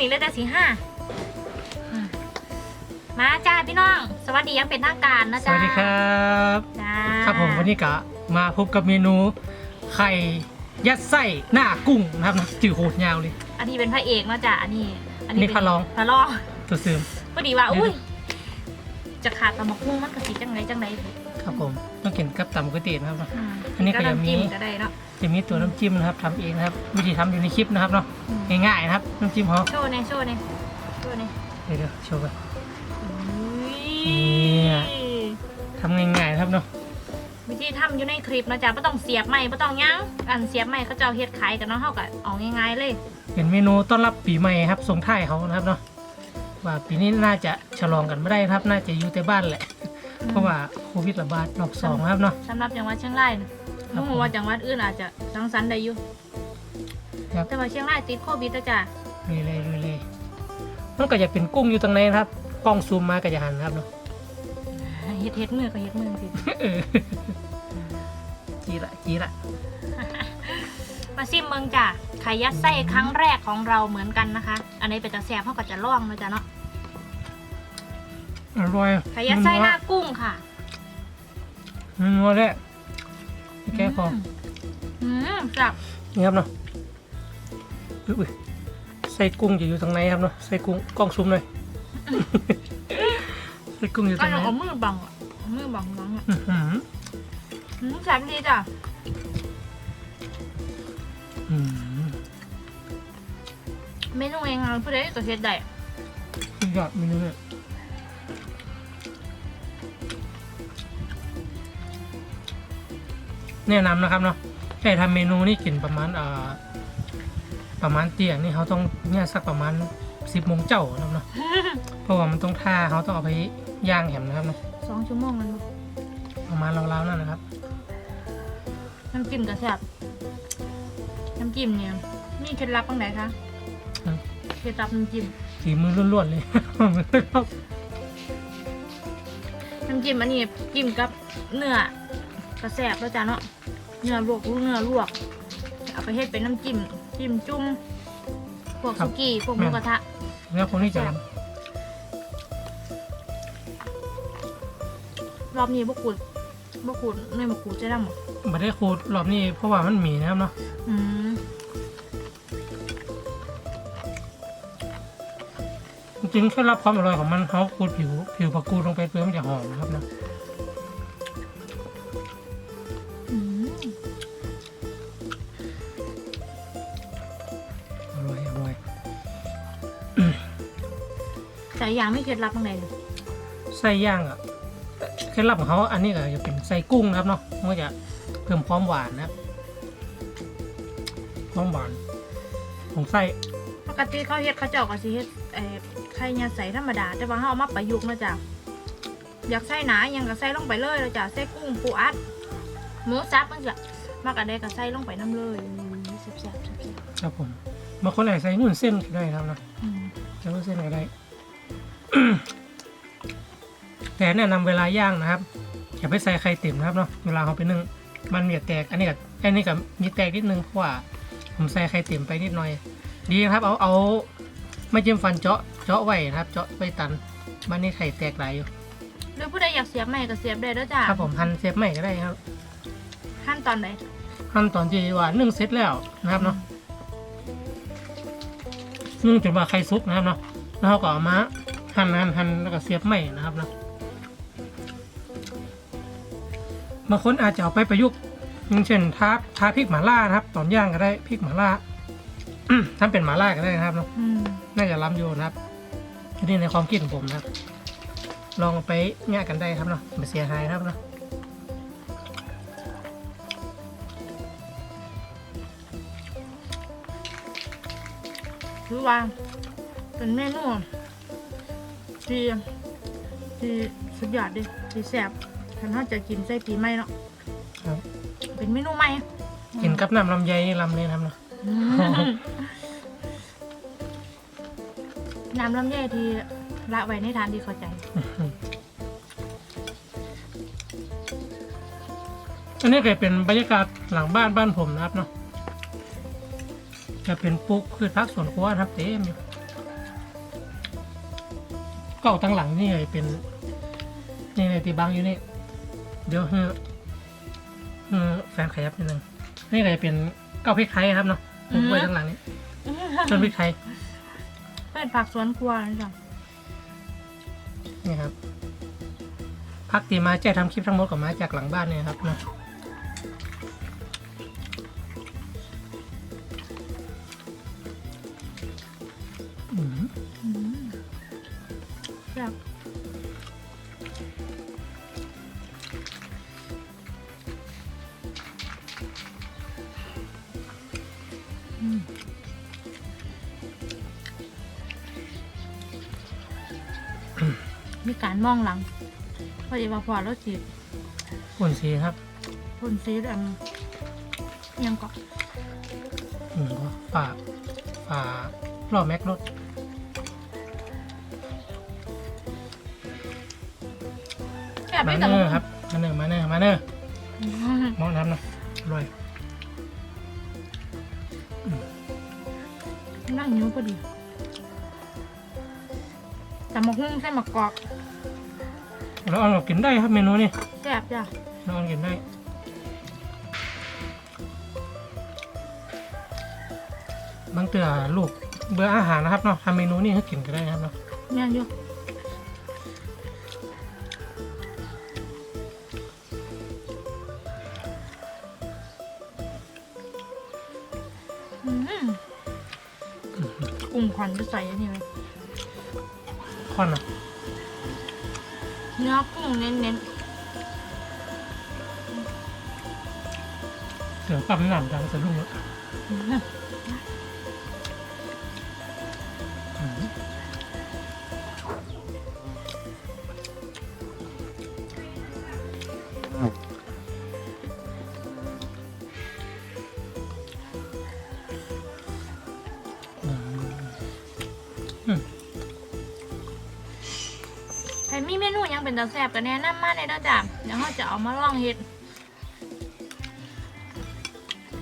นี้เลยแต่สีห้าอืมมาจ้าพี่น้อง สวัสดีอยังเป็นทางการนะสจ้าวัสดีครับ จ้าครับผมวันนี้ก็มาพบกับเมนูไข่ยัดไส้หน้ากุ้งนะครับนะจืดโหดยาวเลย อันนี้เป็นพระเอกเนาะจ้าอันนี้นี่เป็พระรอง พระรองตัวซึม พอดีว่าเดี๋ยว อุ้ยจะขาดตะมกหุ้งมันกะสิจังไรจังไรครับผมต้องกินกับตำก๋วยเตี๋ยวนะครับอืมอันนี้ก็ยังมีำจิ้ก็ได้เนาะ จะมีตัวน้ำจิ้มนะครับทำเองนะครับ วิธีทำอยู่ในคลิปนะครับเนาะอืมง่ายๆนะครับน้ำจิ้มเขาโชว์เนี่ยโชว์เนี่ยโชว์เนี่ยเดี๋ยวๆโชว์กัน อุ้ยเนี่ยทำง่ายๆนะครับเนาะวิธีทำอยู่ในคลิปนะจ๊ะไม่ต้องเสียบใหม่ไม่ต้องยั้งอันเสียบใหม่เขาจะเอาเฮ็ดขายกันเนาะเท่ากับเอาง่ายๆเลยเป็นเมนูต้อนรับปีใหม่ครับส่งท้ายเขานะครับเนาะว่าปีนี้น่าจะฉลองกันไม่ได้นะครับ น่าจะอยู่แต่บ้านแหละ เพราะว่าโควิดระบาดรอบสองนะครับเนาะสำหรับจังหวัดเชียงรายนะ ครับผมมึงว่าจังหวัดอื่นอาจจะสังสรรค์ได้อยู่ครับ แต่ว่าเชียงรายติดโควิดนะจ๊ะเลยเลยเลยเลยมันก็จะเป็นกุ้งอยู่ตรงไหนนะครับ กล้องซูมมาก็จะหันนะครับเนาะ เฮ็ดเฮ็ดมือก็เฮ็ดมือสิ เออจีละจีละมาซิมเมืองจ้ะไข่ยัดไส้ครั้งแรกของเราเหมือนกันนะคะ อันนี้เป็นตะแสบเขาก็จะล่องนะจ๊ะเนาะอร่อยไข่ยัดไส้หน้ากุ้งค่ะนัวเลย แก้คอมอืมจับนี่ครับเนาะอุ๊ยอุ๊ยใส่กุ้งจะอยู่ตรงไหนครับเนาะใส่กุ้งกล้องซูมหน่อยใส่กุ้งอยู่ตก็รงไหนต้องเอามือบังอะเอามือบังบังอะอื้อหืออืมแซ่บดีจ้ะอื้อหือเมนูเองอะผู้ใดก็เฮ็ดได้สุดยอดเมนูเนี่ย แนะนำนะครับเนาะใครทำเมนูนี่กินประมาณเอ่อประมาณเตียงนี่เขาต้องเนี่ยสักประมาณสิบโมงเจ้านะครับเนาะเพราะว่ามันต้องท่าเขาต้องเอาไปย่างแหมนะครับเนาะสองชั่วโมงมันบ่ประมาณราวๆนั่นนะครับน้ำจิ้มก็แซ่บน้ำจิ้มเนี่ยมีเคล็ดลับบ้างไหนคะอืมเคล็ดลับน้ำจิ้มฝีมือล้วนๆเลยน้ำจิ้มอันนี้จิ้มกับเนื้อ กระแสบแล้วจ้ะเนาะเนื้อลวกลูกเนื้อลวก เอาไปเฮ็ดเป็นน้ำจิ้มจิ้มจุ่มพวกครับสุกี้พวกหมูกระทะแล้วคนที่จะรอบนี้บกูดบกูดเนื้อบกูดจะได้หมดมาได้ขูดรอบนี้เพราะว่ามันหมีนะครับเนาะอืมจริงๆแค่รับความอร่อยของมันเขาขูดผิว ผิวผักกูดลงไปเพื่อมันจะหอมนะครับเนาะ แต่อย่างไม่เคล็ดลับบ้างไหนเลยไส้ย่างอะเคล็ดลับของเขาอันนี้ก็จะเป็นไส้กุ้งนะครับเนาะมันก็จะเพิ่มความหวานนะครับความหวานของไส้ปกติเขาเฮ็ดเขาเจ้าก็สิเฮ็ดเอ่อไข่ยาใสธรรมดา แต่ว่าเขาเอามาประยุกต์นะจ๊ะอยากใส่หนาอยังก็ใส่ลงไปเลยแล้วจ้ะใส่กุ้งปูอัดหมูสับมันจะมากระเดกก็ใส่ลงไปน้ำเลยอืมแซ่บๆแซ่บครับผมบางคนอาจจะใส่นุ่นเส้นก็ได้นะครับเนาะๆอืมใส่นุ่นเส้นก็ได้ แต่แนะนำเวลาย่างนะครับอย่าไปใส่ไข่เต็มนะครับเนาะเวลาเขาไปนึ่งมันมีแต่แตกอันนี้กับอันนี้กับมีแตกนิดนึงเพราะว่าผมใส่ไข่เต็มไปนิดหน่อย ดีนะครับ เอาเอาไม่จิ้มฟันเจาะเจาะไว้นะครับ เจาะไว้ตันมันนี่ไข่แตกหลายอยู่หรือผู้ใดอยากเสียบใหม่ก็เสียบได้แล้วจ้ะครับผมหั่นเซฟใหม่ก็ได้ครับขั้นตอนไหนหั่นตอนที่ว่านึ่งเสร็จแล้วนะครับเนาะนึ่งจนว่าไข่สุกนะครับเนาะแล้วเราก็เอามา หั่นหั่นหั่นแล้วก็เสียบใหม่นะครับเนาะบางคนอาจจะเอาไปประยุกต์อย่างเช่นทาทาพริกหม่าล่านะครับ ตอนย่างก็ได้พริกหม่าล่าทำเป็นหม่าล่าก็ได้นะครับเนาะอืมน่าจะล้ำอยู่นะครับอันนี้ในความคิดของผมนะครับ ลองเอาไปแง่กันได้ครับเนาะไม่เสียหายนะครับเนาะคือว่าเป็นเมนู ที่ที่สุดยอดดิที่แซ่บถ้าเราจะกินใส่ปีใหม่เนาะครับ เป็นเมนูใหม่กินกับน้ำลำไยนี่ลำเลยนะครับเนาะอืมน้ำลำไยที่ละไว้ในทานที่เข้าใจ อันนี้ก็เป็นบรรยากาศหลังบ้านบ้านผมนะครับเนาะจะเป็นปลูกพืชพักสวนครัวนะครับเต็มอยู่ เก้าตั้งหลังนี่เลยเป็นนี่เลยตีบังอยู่นี่ เดี๋ยวเฮ้อเฮ้อแฟนขยับนิดนึงนี่เลยเป็นเก้าพริกไทยครับเนาะปลูกไว้ตั้งหลังนี้ต้นพริกไทยเป็นผักสวนครัวนะจ๊ะนี่ครับพักตีมาแจ้ทำคลิปทั้งหมดกับมาจากหลังบ้านเนี่ยครับเนาะ มีการมองหลังพอดีว่าพอแล้วจีบปุ่นสีครับพ่นซีดอันยังก็อืมก็ฝาฝารอบแม็กรถแซ่บมาไม่เนแต่อร์ครับมาเนอร์มาเนอร์มาเนอร์มองน้ำนะอร่อยนั่งอยู่พอดีแต่มะฮุ่งใส่มะกอก แล้วเอากินได้ครับเมนูนี้แซ่บจ้ะเราเอากินได้บางเตือลูกเบื่ออาหารนะครับเนาะทำเมนูนี้ให้กินก็ได้นะครับเนาะแม่นอยู่อืมกุ้งควันจะใส่อันนี้เลยค่อนนะ เนื้อกุ้งเน้นเสือปั๊มน้ำดังสะดุ้งเลยๆ มีเมนูหยังเป็นตาแซ่บก็แนะนำมาในอยเด้อจ้ะเดี๋ยวเราจะเอามาลองเฮ็ด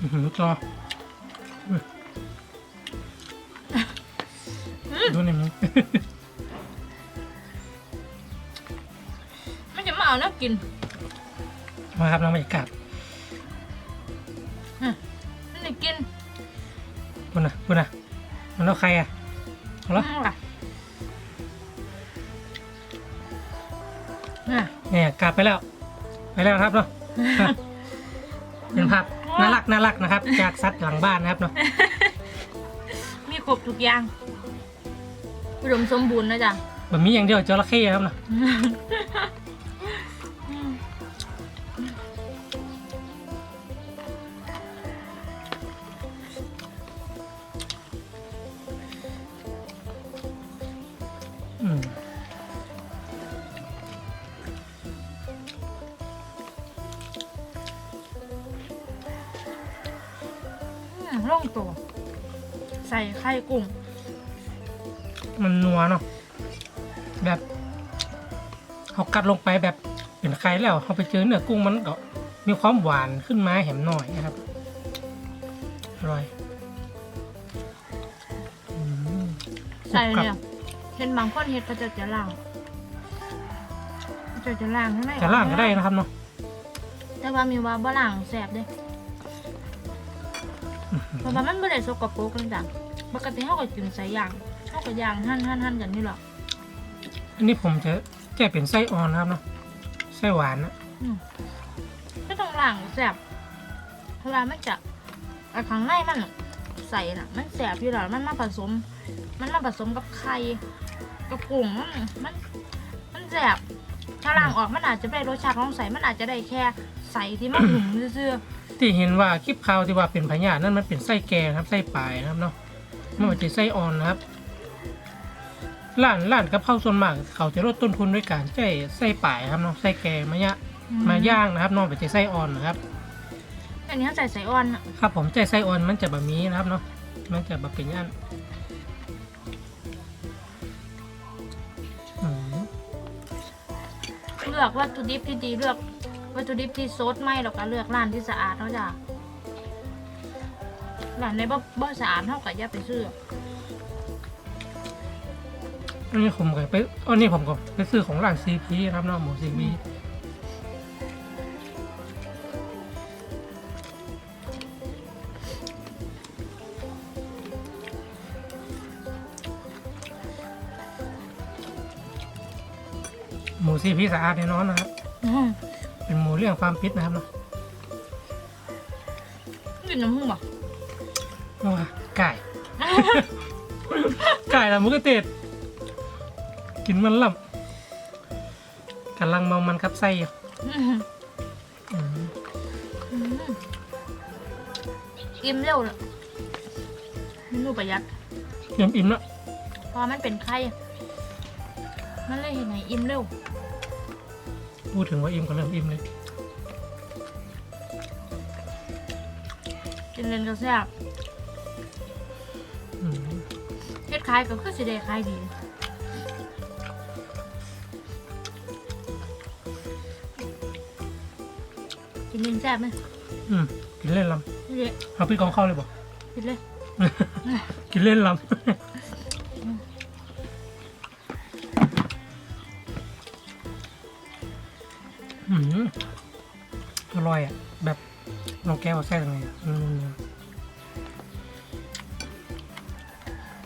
อื้อหือจออุ๊ยดูนี่มึง มันจะมาเอาน้ำกินมาครับน้องบรรยากาศมันจะกิน คุณนะคุณนะมันเอาใครอะเอาละ อืมล่ะ น่ะ เนี่ยกลับไปแล้ว ไปแล้วครับเนาะ เป็นภาพน่ารักน่ารักนะครับ จากสัตว์หลังบ้านนะครับเนาะมีครบทุกอย่างอุดมสมบูรณ์นะจ๊ะแบบนี้อย่างเดียวจระเข้ครับเนาะ ล่องตัว ใส่ไข่กุ้ง มันนัวเนาะแบบเขากัดลงไปแบบเป็นไข่แล้วเขาไปเจอเนื้อกุ้งมันก็มีความหวานขึ้นมาแหมหน่อยนะครับอร่อยอืมใส่เนี่ยเช่นบางคนเฮ็ดเขาจะจะล่างเขาจะจะล่างข้างในจะล่างก็ได้นะครับเนาะแต่ว่ามีว่าบ่ล่างแสบเด้ เพราะว่ามันบ่ได้สกปรกเลยจ้ะปกติเฮาก็กินใส่ย่างเฮาก็ย่างหั่นหั่นหั่นกันนี่หรอกอันนี้ผมจะแก้เป็นไส้อ่อนนะครับเนาะไส้หวานนะอืมก็ต้องล่างแสบเพราะว่ามันจะไอ้ข้างในมันน่ะใส่น่ะ มันแสบอยู่แล้วมันมาผสม มันมาผสมกับไข่กับกุ้งมันมันมันแสบถ้าล่างออกมันอาจจะไม่ได้รสชาติของใส่มันอาจจะได้แค่ ใส่ที่มันหุ่มซื่อที่เห็นว่าคลิปข่าวที่ว่าเป็นพญาตินั่นมันเป็นไส้แกงครับไส้ปลายนะครับเนาะไม่ว่าจะไส้อ่อนนะครับร้านร้านกับข้าวส่วนมากเขาจะลดต้นทุนด้วยการใช้ไส้ปลายครับเนาะไส้แกงมายะๆมาย่างนะครับเนอกจากไส้อ่อนนะครับ อันนี้เขาใส่ใส่อ่อนน่ะครับผมใจไส้อ่อนมันจะบะหมี่นะครับเนาะมันจะบะเป็นย่านอืมเลือกวัตถุดิบที่ดีเลือก วัตถุดิบที่สดไม่หรอกก็เลือกร้านที่สะอาดเนาะจ้ะร้านในบ่บ่สะอาดเท่ากับอย่าไปซื้ออันนี้ผมก็ไปอันนี้ผมก็ไปซื้อของร้านซีพีครับเนาะหมูซีพีหมูซีพีสะอาดแน่นอนนะครับอืม เป็นหมูเรื่องความพิษนะครับเนาะกินน้ำผึ้งบ่ว่าไก่ ไก่ละมุกเตดกินมันล่ำกำลังเมามันครับไส้อยู่อืมอืมอืมอิ่มเร็วเลยเมนูประหยัดเตรียมอิ่มแล้วเพราะมันเป็นไข่มันเลยเห็นไหนอิ่มเร็ว พูดถึงว่าอิ่มก็เริ่มอิ่มเลย กินเล่นก็แซ่บอืมเฮ็ดขายก็คือสิได้ขายดีกินเล่นแซ่บไหมอืมกินเล่นลนี่เด็ำเอาพี่กองเข้าเลยบอกกินเลย กินเล่นลำอืมอร่อยอะ แบบ ลองแก้วเอาแซ่บยังไงอะอืม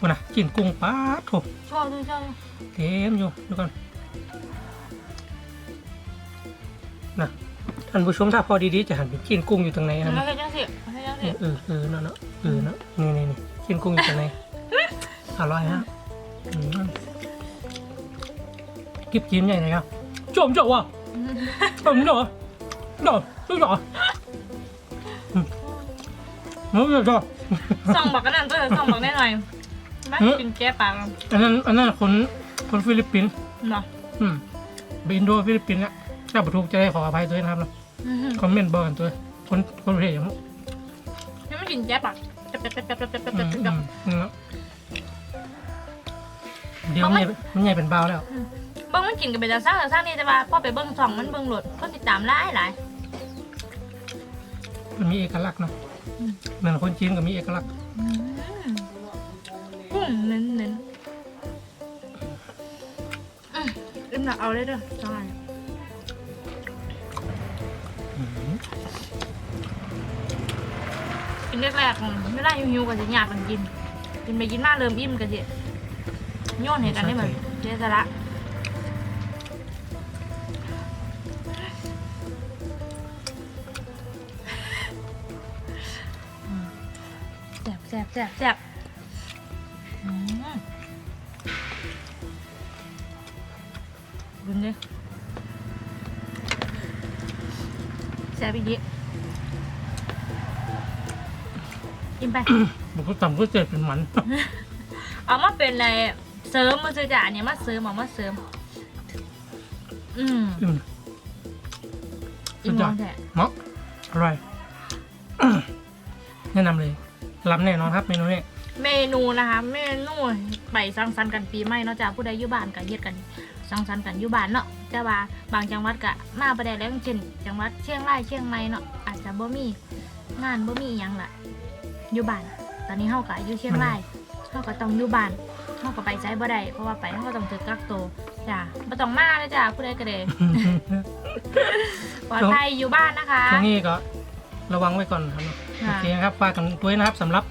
วันน่ะกินกุ้งป้าดโถชอบด้วยชอบด้วยเต็มอยู่ดูก่อนนะท่านผู้ชมถ้าพอดีๆจะหันไปกินกุ้งอยู่ตรงไหนครับแล้วเฮ็ดจังสิเฮ็ดจังสิเออเออเนาะเนาะเออเนาะนี่นี่นี่กินกุ้งอยู่ตรงไหนอร่อยฮะอืมกิบกินใหญ่เลยครับจมจ่อวะจมจ่อจ่อจ่ออืม น้องจ่อส่องบักกันนั่นตัวเดียวส่องบักได้หน่อยบ้านเฮ้ยกินแก้ปากแล้วอันนั้นอันนั้นคนคนฟิลิปปินส์เนาะอืมไปอินโดฟิลิปปินส์นะถ้าประทุกจะได้ขออภัยด้วยนะครับเนาะอื้อหือคอมเมนต์บอกกันตัวคนคนประเทศอย่างนั้นให้มันกินแก้ปากจับจับจับจับจับจับอืจับมจับอืมเดี๋ยวมันใหญ่มันใหญ่เป็นเบาแล้วเบิ้งมันกินกันไปจากสร้างจากสร้างนี่แต่ว่าพอไปเบิ้งส่องมันเบิ้งโหลดคนติดตามหลายหลายมันมีเอกลักษณ์เนาะ อืมเหมือนคนจีนก็มีเอกลักษณ์อืมกุ้งเน้นเน้นอืมเอ็มหนักเอาเลยเด้อใช่อืมกินแรกๆของไม่ได้หิวๆก็จะหยาบกันกิน กินไปกินมาเริ่มอิ่มกันสิโยนให้กันได้เหมือนเจ๊สละ ซ่บแซ่บแซ่บแซ่บอืมบุญเลยแซ่บอีกทีกินไปบุกต่ำก็เจ็บเป็นหมัน เอามาเป็นอะไรเสริมมือซื้อจ่าเนี่ยมาเสริมเอามาเสริม อืมอืมอีมองแท้เหมาะอร่อย แนะนำเลย รับแน่นอนครับเมนูนี้เมนูนะคะเมนูไปสังสรรค์กันปีใหม่เนาะจ้าผู้ใดอยู่บ้านก็เฮ็ดกันสังสรรค์กันอยู่บ้านเนาะแต่ว่าบางจังหวัดก็มาประเดแล้วอย่างเช่นจังหวัดเชียงรายเชียงใหม่เนาะอาจจะบ่มีงานบ่มีอหยังล่ะอยู่บ้าน ตอนนี้เฮาก็อยู่เชียงรายเฮาก็ต้องอยู่บ้านเฮาก็ไปใช้บ่ได้เพราะว่าไปเฮาก็ต้องถูกกักตัวจ้าบ่ต้องมาเลยจ้าผู้ใดก็ได้ปลอดภัยอยู่บ้านนะคะช่วงนี้ก็ระวังไว้ก่อนครับเนอะค่ะ โอเคนะครับฝากกันด้วยนะครับสำหรับ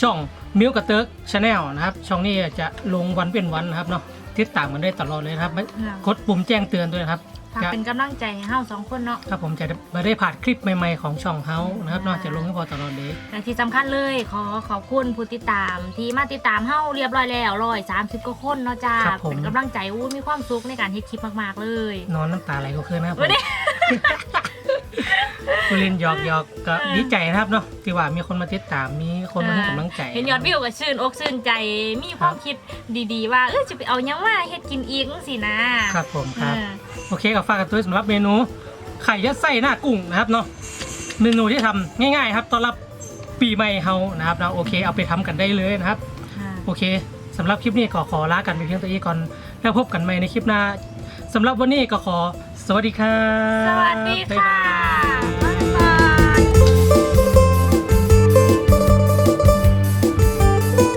ช่องมิวกระเติร์กชาแนลนะครับ ช่องนี้จะลงวันเป็นวันนะครับเนาะติดตามกันได้ตลอดเลยนะครับไม่ค่ะกดปุ่มแจ้งเตือนด้วยนะครับฝากเป็นกำลังใจให้เฮาสองคนเนาะครับผมจะไม่ได้ผ่านคลิปใหม่ๆของช่องเฮานะครับค่ะนอกจากลงให้พอตลอดเลยและที่สำคัญเลยขอขอบคุณผู้ติดตาม ที่มาติดตามเฮาเรียบร้อยแล้วร้อยสามสิบกว่าคนเนาะจ้าครับผมเป็นกำลังใจอู้มีความสุขในการเฮ็ดคลิปมากๆเลย นอนน้ำตาไหลก็คือนะครับผมวันนี้ คุณลินหยอกหยอกก็เออดีใจนะครับเนาะที่ว่ามีคนมาติดตามมีคนมาให้กำลังใจ เห็นยอดวิวก็ชื่นอกชื่นใจมีความคิดดีๆ ว่าเออจะไปเอาหยังมาเฮ็ดกินอีกจังสินะครับผมครับเออโอเคกับฝากกันด้วยสำหรับเมนู ไข่ยัดไส้หน้ากุ้งนะครับเนาะเมนูที่ทำง่าย ๆ ครับต้อนรับปีใหม่เฮานะครับเนาะโอเคเอาไปทำกันได้เลยนะครับค่ะโอเคสำหรับคลิปนี้ก็ขอลากันไปเพียงตัวเองก่อนแล้วพบกันใหม่ในคลิปหน้าสำหรับวันนี้ก็ขอสวัสดีครับสวัสดีบ๊ายค่ะบาย